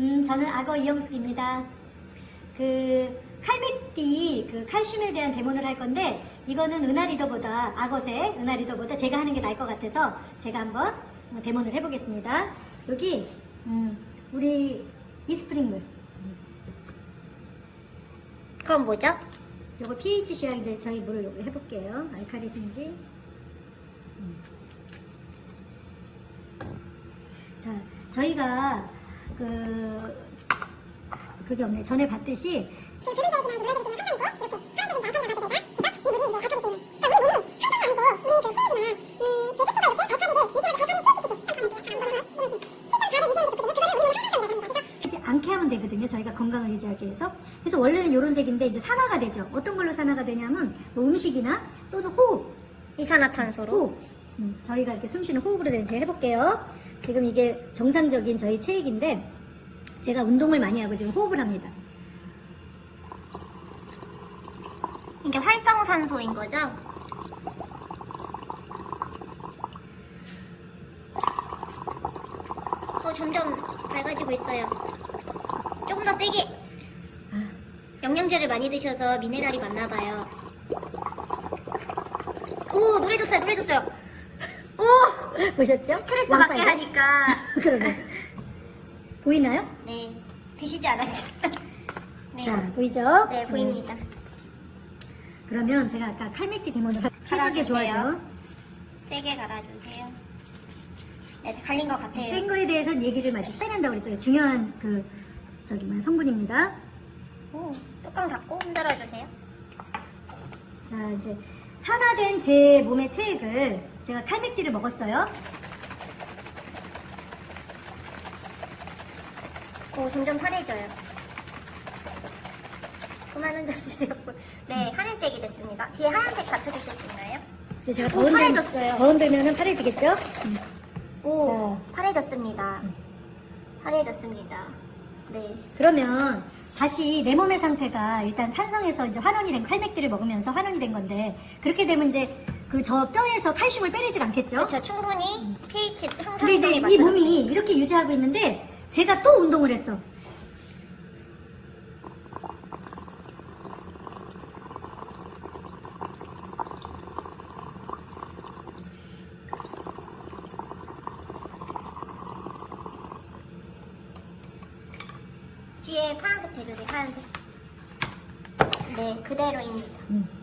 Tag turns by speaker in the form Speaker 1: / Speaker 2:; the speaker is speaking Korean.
Speaker 1: 음, 저는 악어 이영숙입니다. 그 칼맥디 그 칼슘에 대한 데모를 할 건데 이거는 은하 리더보다 악어새 은하 리더보다 제가 하는 게 나을 것 같아서 제가 한번 어, 데모를 해보겠습니다. 여기 음, 우리 이스프링물
Speaker 2: 그건 뭐죠?
Speaker 1: 요거 pH 시약 이제 저희 물을 요거 해볼게요. 알카리순지. 음. 자, 저희가 그 그게 없네. 전에 봤듯이 하지 않게 하면 되거든요. 저희가 건강을 유지하기 위해서. 그래서 원래는 이런 색인데 이제 산화가 되죠. 어떤 걸로 산화가 되냐면 뭐 음식이나 또는 호흡,
Speaker 2: 이산화탄소로.
Speaker 1: 호흡. 음, 저희가 이렇게 숨쉬는 호흡으로 되는 제가 해볼게요. 지금 이게 정상적인 저희 체액인데 제가 운동을 많이 하고 지금 호흡을 합니다.
Speaker 2: 이게 활성산소인 거죠? 어, 점점 밝아지고 있어요. 조금 더 세게.
Speaker 1: 아,
Speaker 2: 영양제를 많이 드셔서 미네랄이 많나 봐요. 오, 노래 줬어요, 노래 줬어요. 오!
Speaker 1: 보셨죠?
Speaker 2: 스트레스 받게
Speaker 1: 왕빨개?
Speaker 2: 하니까.
Speaker 1: 그러네. 보이나요?
Speaker 2: 네, 드시지 않았지만. 네.
Speaker 1: 자, 보이죠?
Speaker 2: 네, 보입니다.
Speaker 1: 그러면 제가 아까 칼맥티 데모를
Speaker 2: 갈아주세요.
Speaker 1: 좋아죠.
Speaker 2: 세게 갈아주세요. 네, 갈린 것 같아요.
Speaker 1: 센 거에 대해서는 얘기를 마십시오. 한다고 그랬죠. 중요한 그 저기 뭐야 성분입니다.
Speaker 2: 오, 뚜껑 닫고 흔들어주세요.
Speaker 1: 자 이제 산화된 제 몸의 체액을 제가 칼맥디를 먹었어요.
Speaker 2: 오, 점점 파래져요. 그만 흔들어 주세요. 네, 하늘색이 됐습니다. 뒤에 하얀색 받쳐주실 수 있나요?
Speaker 1: 이제 제가
Speaker 2: 오,
Speaker 1: 더 흔들
Speaker 2: 파래졌어요.
Speaker 1: 더 흔들면은 파래지겠죠? 음.
Speaker 2: 오,
Speaker 1: 자.
Speaker 2: 파래졌습니다.
Speaker 1: 음.
Speaker 2: 파래졌습니다. 네.
Speaker 1: 그러면 다시 내 몸의 상태가 일단 산성에서 이제 환원이 된 칼맥디를 먹으면서 환원이 된 건데 그렇게 되면 이제 그 저 뼈에서 칼슘을 빼내질 않겠죠?
Speaker 2: 그렇죠. 충분히 pH
Speaker 1: 음. 근데 이제
Speaker 2: 항상성에
Speaker 1: 이
Speaker 2: 맞춰서
Speaker 1: 몸이 이렇게 유지하고 있는데 제가 또 운동을 했어.
Speaker 2: 뒤에 파란색 대주세요. 파란색. 네, 그대로입니다.